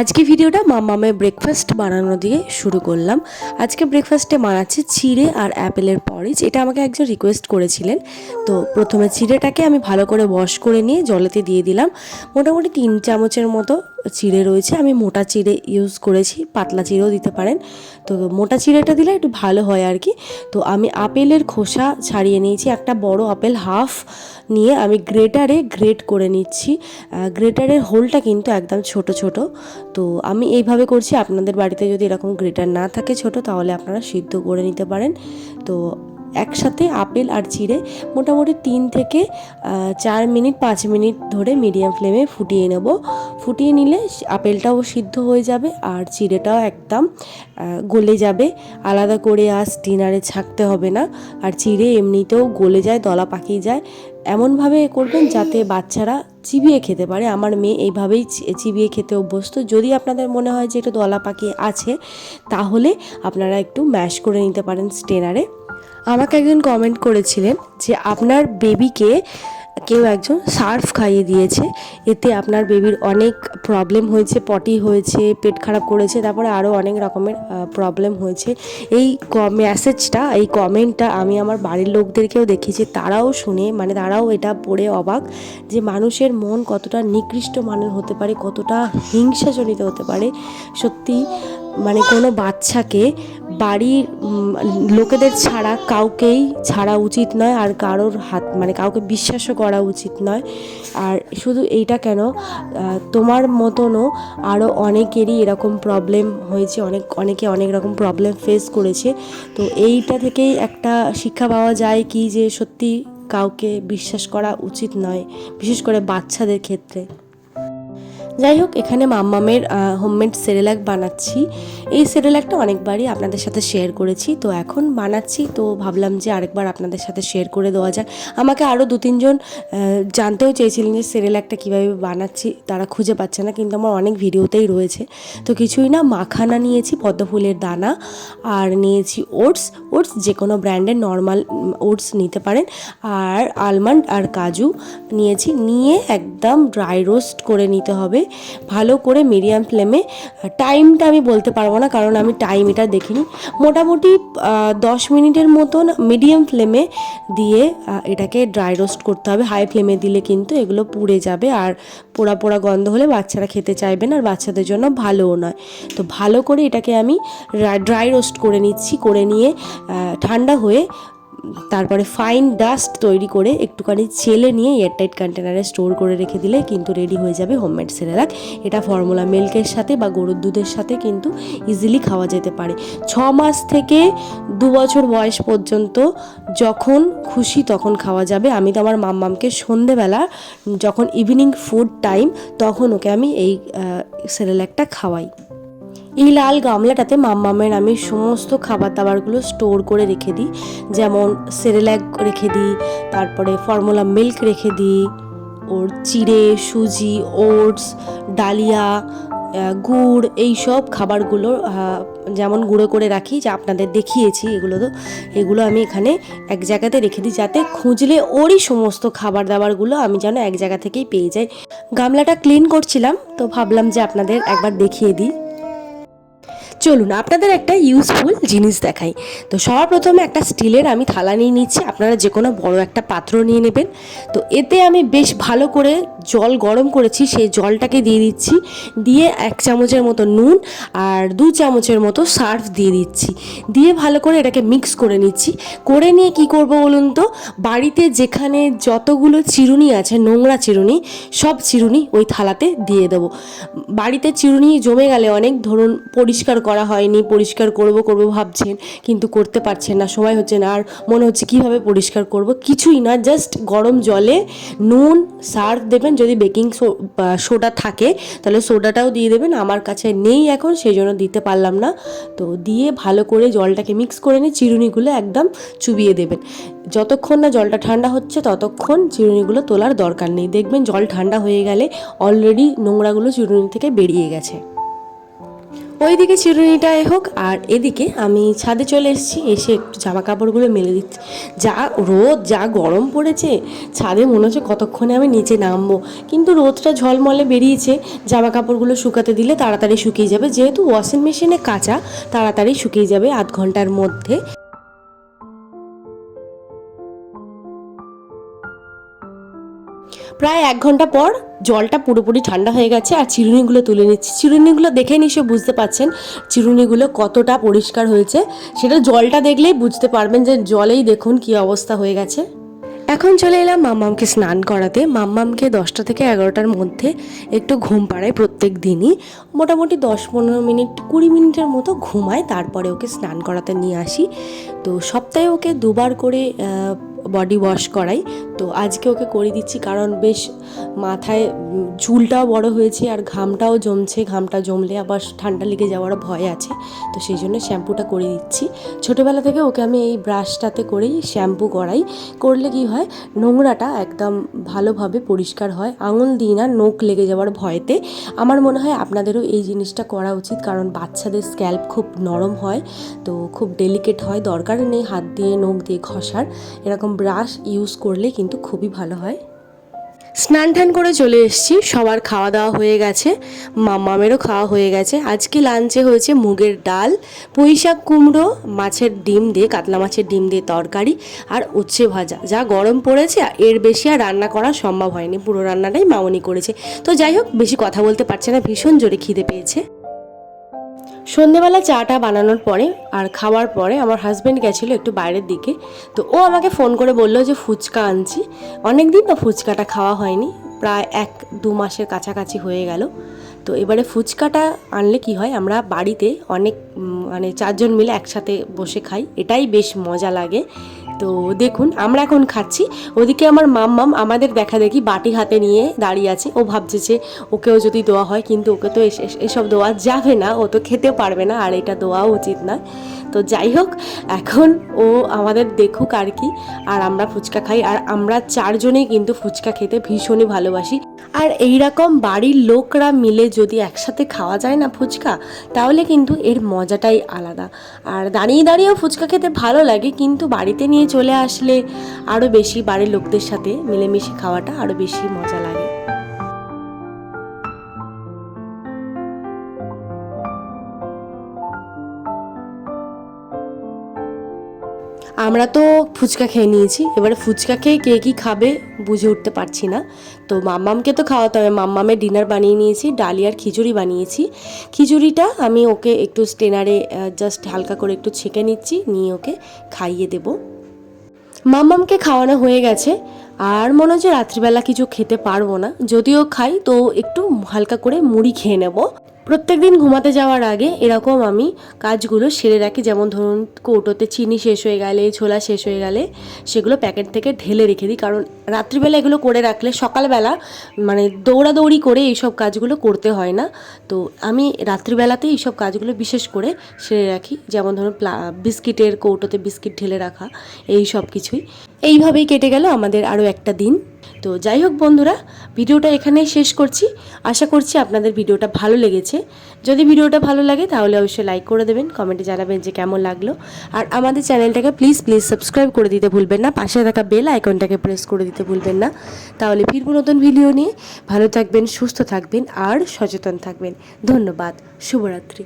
আজকে ভিডিওটা মামামের ব্রেকফাস্ট বানানো দিয়ে শুরু করলাম। আজকে ব্রেকফাস্টে বানাচ্ছি চিড়ে আর অ্যাপেলের পরিচ এটা আমাকে একজন রিকোয়েস্ট করেছিলেন। তো প্রথমে চিড়েটাকে আমি ভালো করে ওয়াশ করে নিয়ে জলেতে দিয়ে দিলাম। মোটামুটি তিন চামচের মতো চিড়ে রয়েছে। আমি মোটা চিড়ে ইউজ করেছি, পাতলা চিড়েও দিতে পারেন। তো মোটা চিড়েটা দিলে একটু ভালো হয় আর কি তো আমি আপেলের খোসা ছাড়িয়ে নিয়েছি, একটা বড় আপেল হাফ নিয়ে আমি গ্রেটারে গ্রেট করে নিচ্ছি। গ্রেটারের হোলটা কিন্তু একদম ছোট ছোট। তো আমি এইভাবে করছি। আপনাদের বাড়িতে যদি এরকম গ্রেটার না থাকে ছোট, তাহলে আপনারা সিদ্ধ করে নিতে পারেন। তো একসাথে আপেল আর চিড়ে মোটামুটি তিন থেকে চার মিনিট, পাঁচ মিনিট ধরে মিডিয়াম ফ্লেমে ফুটিয়ে নেব। ফুটিয়ে নিলে আপেলটাও সিদ্ধ হয়ে যাবে আর চিড়েটাও একদম গলে যাবে। আলাদা করে আর স্টিনারে ছাকতে হবে না। আর চিড়ে এমনিতেও গলে যায়, দলা পাকিয়ে যায়। এমনভাবে করবেন যাতে বাচ্চারা চিবিয়ে খেতে পারে। আমার মেয়ে এইভাবেই চিবিয়ে খেতে অভ্যস্ত। যদি আপনাদের মনে হয় যে একটু দলা পাকিয়ে আছে, তাহলে আপনারা একটু ম্যাশ করে নিতে পারেন স্টেনারে। আমাকে একজন কমেন্ট করেছিলেন যে আপনার বেবিকে কেউ একজন সার্ফ খাইয়ে দিয়েছে। এতে আপনার বেবির অনেক প্রবলেম হয়েছে পটি হয়েছে, পেট খারাপ করেছে, তারপরে আরও অনেক রকমের প্রবলেম হয়েছে। এই মেসেজটা এই কমেন্টটা আমি আমার বাড়ির লোকদেরকেও দেখিয়েছি তারাও শুনে মানে তারাও এটা পড়ে অবাক যে মানুষের মন কতটা নিকৃষ্ট মানের হতে পারে, কতটা হিংসাজনিত হতে পারে। সত্যি মানে কোনো বাচ্চাকে বাড়ির লোকেদের ছাড়া কাউকেই ছাড়া উচিত নয় আর কারোর হাত মানে কাউকে বিশ্বাসও করা উচিত নয়। আর শুধু এইটা কেন তোমার মতনও আরও অনেকেরই এরকম প্রবলেম হয়েছে, অনেক, অনেকে অনেক রকম প্রবলেম ফেস করেছে। তো এইটা থেকেই একটা শিক্ষা পাওয়া যায় কি যে সত্যি কাউকে বিশ্বাস করা উচিত নয়, বিশেষ করে বাচ্চাদের ক্ষেত্রে। যাই হোক এখানে মাম্মামের হোমমেড সেরেলাক বানাচ্ছি। এই সেরেলাকটা অনেকবারই আপনাদের সাথে শেয়ার করেছি। তো এখন বানাচ্ছি, তো ভাবলাম যে আরেকবার আপনাদের সাথে শেয়ার করে দেওয়া যাক। আমাকে আরও দু তিনজন জানতেও চেয়েছিলেন যে সেরেলাকটা কীভাবে বানাচ্ছি। তারা খুঁজে পাচ্ছে না, কিন্তু আমার অনেক ভিডিওতেই রয়েছে। তো কিছুই না, মাখানা নিয়েছি, পদ্ম ফুলের দানা, আর নিয়েছি ওটস। ওটস যে কোনো ব্র্যান্ডের নর্মাল ওটস নিতে পারেন। আর আলমন্ড আর কাজু নিয়েছি। নিয়ে একদম ড্রাই রোস্ট করে নিতে হবে। ভালো করে মিডিয়াম ফ্লেমে টাইমটা আমি বলতে পারব না, কারণ আমি টাইম এটা দেখিনি। মোটামুটি দশ মিনিটের মতন মিডিয়াম ফ্লেমে দিয়ে এটাকে ড্রাই রোস্ট করতে হবে। হাই ফ্লেমে দিলে কিন্তু এগুলো পুড়ে যাবে আর পোড়া পোড়া গন্ধ হলে বাচ্চারা খেতে চাইবে না, আর বাচ্চাদের জন্য ভালোও নয়। তো ভালো করে এটাকে আমি ড্রাই রোস্ট করে নিচ্ছি, করে নিয়ে ঠান্ডা হয়ে তারপরে ফাইন ডাস্ট তৈরি করে একটুখানি ছেলে নিয়ে এয়ারটাইট কন্টেনারে স্টোর করে রেখে দিলে কিন্তু রেডি হয়ে যাবে হোমমেড সেরেলাক এটা ফর্মুলা মিল্কের সাথে বা গরুর দুধের সাথে কিন্তু ইজিলি খাওয়া যেতে পারে। ছ মাস থেকে দু বছর বয়স পর্যন্ত যখন খুশি তখন খাওয়া যাবে। আমি তো আমার মাম্মামকে সন্ধেবেলা যখন ইভিনিং ফুড টাইম তখন ওকে আমি এই সেরেলাকটা খাওয়াই। এই লাল গামলাটাতে মাম্মামের আমি সমস্ত খাবার দাবারগুলো স্টোর করে রেখে দিই। যেমন সেরেল্যাক রেখে দিই, তারপরে ফর্মুলা মিল্ক রেখে দিই, ওর চিড়ে, সুজি, ওটস, ডালিয়া গুড়, এই সব খাবারগুলো যেমন গুঁড়ো করে রাখি, যা আপনাদের দেখিয়েছি এগুলো তো, এগুলো আমি এখানে এক জায়গাতে রেখে দিই, যাতে খুঁজলে ওরই সমস্ত খাবার দাবারগুলো আমি যেন এক জায়গা থেকেই পেয়ে যাই। গামলাটা ক্লিন করছিলাম, তো ভাবলাম যে আপনাদের একবার দেখিয়ে দিই। চলুন, আপনাদের একটা ইউজফুল জিনিস দেখাই। তো সবার প্রথমে একটা স্টিলের আমি থালা নিয়ে নিচ্ছি, আপনারা যে কোনো বড় একটা পাত্র নিয়ে নেবেন। তো এতে আমি বেশ ভালো করে জল গরম করেছি, সেই জলটাকে দিয়ে দিচ্ছি, দিয়ে এক চামচের মতো নুন আর দু চামচের মতো সার্ফ দিয়ে দিচ্ছি। দিয়ে ভালো করে এটাকে মিক্স করে নিচ্ছি। করে নিয়ে কি করব বলুন তো? বাড়িতে যেখানে যতগুলো চিরুনি আছে, নোংরা চিরুনি, সব চিরুনি ওই থালাতে দিয়ে দেবো। বাড়িতে চিরুনি জমে গেলে অনেক, ধরুন পরিষ্কার করা হয়নি, পরিষ্কার করব করব ভাবছেন, কিন্তু করতে পারছেন না, সময় হচ্ছে না। আর মনে হচ্ছে কীভাবে পরিষ্কার করব? কিছুই না জাস্ট গরম জলে নুন সার্ফ দেবেন, যদি বেকিং সোডা থাকে, তাহলে সোডাটাও দিয়ে দেবেন, আমার কাছে নেই এখন সেই জন্য দিতে পারলাম না। তো দিয়ে ভালো করে জলটাকে মিক্স করে নিয়ে চিরুনিগুলো একদম চুবিয়ে দেবেন। যতক্ষণ না জলটা ঠান্ডা হচ্ছে, ততক্ষণ চিরুনিগুলো তোলার দরকার নেই। দেখবেন জল ঠান্ডা হয়ে গেলে অলরেডি নোংরাগুলো চিরুনি থেকে বেরিয়ে গেছে। ওইদিকে চিরুনিটাই হোক, আর এদিকে আমি ছাদে চলে এসেছি, এসে একটু জামা কাপড়গুলো মেলে দিচ্ছি। যা রোদ, যা গরম পড়েছে, ছাদে মনে হচ্ছে কতক্ষণে আমি নিচে নামবো। কিন্তু রোদটা ঝলমলে বেরিয়েছে জামা কাপড়গুলো শুকাতে দিলে তাড়াতাড়ি শুকিয়ে যাবে। যেহেতু ওয়াশিং মেশিনে কাঁচা, তাড়াতাড়ি শুকিয়ে যাবে আধ ঘণ্টার মধ্যে। প্রায় এক ঘণ্টা পর জলটা পুরোপুরি ঠান্ডা হয়ে গেছে আর চিরুনিগুলো তুলে নিচ্ছি। চিরুনিগুলো দেখে নিশ্চয় বুঝতে পাচ্ছেন চিরুনিগুলো কতটা পরিষ্কার হয়েছে। সেটা জলটা দেখলেই বুঝতে পারবেন যে জলেই দেখুন কি অবস্থা হয়ে গেছে। এখন চলে এলাম মাম্মামকে স্নান করাতে। মাম্মামকে দশটা থেকে এগারোটার মধ্যে একটু ঘুম পাড়ায় প্রত্যেক দিনই। মোটামুটি দশ পনেরো মিনিট কুড়ি মিনিটের মতো ঘুমায়, তারপরে ওকে স্নান করাতে নিয়ে আসি। তো সপ্তাহে ওকে দুবার করে বডি ওয়াশ করাই। তো আজকে ওকে করে দিচ্ছি কারণ বেশ মাথায় চুলটাও বড় হয়েছে আর ঘামটাও জমছে। ঘামটা জমলে আবার ঠান্ডা লেগে যাওয়ার ভয় আছে। তো সেই জন্য শ্যাম্পুটা করে দিচ্ছি। ছোটোবেলা থেকে ওকে আমি এই ব্রাশটাতে করেই শ্যাম্পু করাই। করলে কি হয়, নোংরাটা একদম ভালোভাবে পরিষ্কার হয়। আঙুল দিই না নোখ লেগে যাওয়ার ভয়েতে। আমার মনে হয় আপনাদেরও এই জিনিসটা করা উচিত কারণ বাচ্চাদের স্ক্যাল্প খুব নরম হয়। তো খুব ডেলিকেট হয়, দরকার নেই হাত দিয়ে, নখ দিয়ে ঘষার এরকম ব্রাশ ইউজ করলে কিন্তু খুবই ভালো হয়। স্নান টান করে চলে এসেছি, সবার খাওয়া দাওয়া হয়ে গেছে, মামামেরও খাওয়া হয়ে গেছে। আজকে লাঞ্চে হয়েছে মুগের ডাল, পুঁই শাক কুমড়ো, মাছের ডিম দিয়ে, কাতলা মাছের ডিম দিয়ে তরকারি আর উচ্ছে ভাজা। যা গরম পড়েছে এর বেশি আর রান্না করা সম্ভব হয়নি, পুরো রান্নাটাই মামনি করেছে। তো যাই হোক, বেশি কথা বলতে পারছে না, ভীষণ জোরে খিদে পেয়েছে। সন্ধেবেলা চাটা বানানোর পরে আর খাওয়ার পরে আমার হাজব্যান্ড গেছিল একটু বাইরের দিকে, তো ও আমাকে ফোন করে বলল যে ফুচকা আনছি। অনেক দিন তো ফুচকাটা খাওয়া হয়নি, প্রায় এক দু মাসের কাছাকাছি হয়ে গেল। তো এবারে ফুচকাটা আনলে কি হয়, আমরা বাড়িতে অনেক মানে চারজন মিলে একসাথে বসে খাই, এটাই বেশ মজা লাগে। তো দেখুন, আমরা এখন খাচ্ছি। ওদিকে আমার মাম্মাম আমাদের দেখা দেখি বাটি হাতে নিয়ে দাঁড়িয়ে আছে। ও ভাবছে যে ওকেও যদি দোয়া হয়, কিন্তু ওকে তো এস- এস- এসব দেওয়া যাবে না। ও তো খেতে পারবে না, আর এটা দেওয়াও উচিত না। তো যাই হোক, এখন ও আমাদের দেখুক আর কি। আর আমরা ফুচকা খাই, আর আমরা চারজনেই কিন্তু ফুচকা খেতে ভীষণই ভালোবাসি। আর এই রকম বাড়ির লোকরা মিলে যদি একসাথে খাওয়া যায় না ফুচকা, তাহলে কিন্তু এর মজাটাই আলাদা। আর দাঁড়িয়ে দাঁড়িয়েও ফুচকা খেতে ভালো লাগে, কিন্তু বাড়িতে নিয়ে চলে আসলে আরও বেশি বাড়ির লোকদের সাথে মিলেমিশে খাওয়াটা আরও বেশি মজা লাগে। আমরা তো ফুচকা খেয়ে নিয়েছি। এবারে ফুচকা খেয়ে কে কী খাবে বুঝে উঠতে পারছি না। তো মাম্মামকে তো খাওয়াতে হবে। মাম্মামের ডিনার বানিয়ে নিয়েছি ডালিয়ার খিচুড়ি বানিয়েছি। খিচুড়িটা আমি ওকে একটু স্টেনারে জাস্ট হালকা করে একটু ছেঁকে নিচ্ছি, নিয়ে ওকে খাইয়ে দেবো। মাম্মামকে খাওয়ানো হয়ে গেছে। আর মনে হচ্ছে রাত্রিবেলা কিছু খেতে পারব না। যদিও খাই, তো একটু হালকা করে মুড়ি খেয়ে নেব। প্রত্যেক দিন ঘুমাতে যাওয়ার আগে এরকম আমি কাজগুলো সেরে রাখি। যেমন ধরুন, কৌটোতে চিনি শেষ হয়ে গেলে, ছোলা শেষ হয়ে গেলে সেগুলো প্যাকেট থেকে ঢেলে রেখে দিই। কারণ রাত্রিবেলা এগুলো করে রাখলে সকালবেলা মানে দৌড়াদৌড়ি করে এইসব কাজগুলো করতে হয় না। তো আমি রাত্রিবেলাতে এইসব কাজগুলো বিশেষ করে সেরে রাখি। যেমন ধরুন বিস্কিটের কৌটোতে বিস্কিট ঢেলে রাখা, এই সব কিছুই। এইভাবেই কেটে গেল আমাদের আরও একটা দিন। তো যাই হোক বন্ধুরা, ভিডিওটা এখানেই শেষ করছি। আশা করছি আপনাদের ভিডিওটা ভালো লেগেছে। যদি ভিডিওটা ভালো লাগে তাহলে অবশ্যই লাইক করে দেবেন কমেন্টে জানাবেন যে কেমন লাগল। আর আমাদের চ্যানেলটাকে প্লিজ প্লিজ সাবস্ক্রাইব করে দিতে ভুলবেন না, পাশে থাকা বেল আইকনটাকে প্রেস করে দিতে ভুলবেন না। তাহলে ফিরবো নতুন ভিডিও নিয়ে। ভালো থাকবেন, সুস্থ থাকবেন, আর সচেতন থাকবেন। ধন্যবাদ, শুভরাত্রি।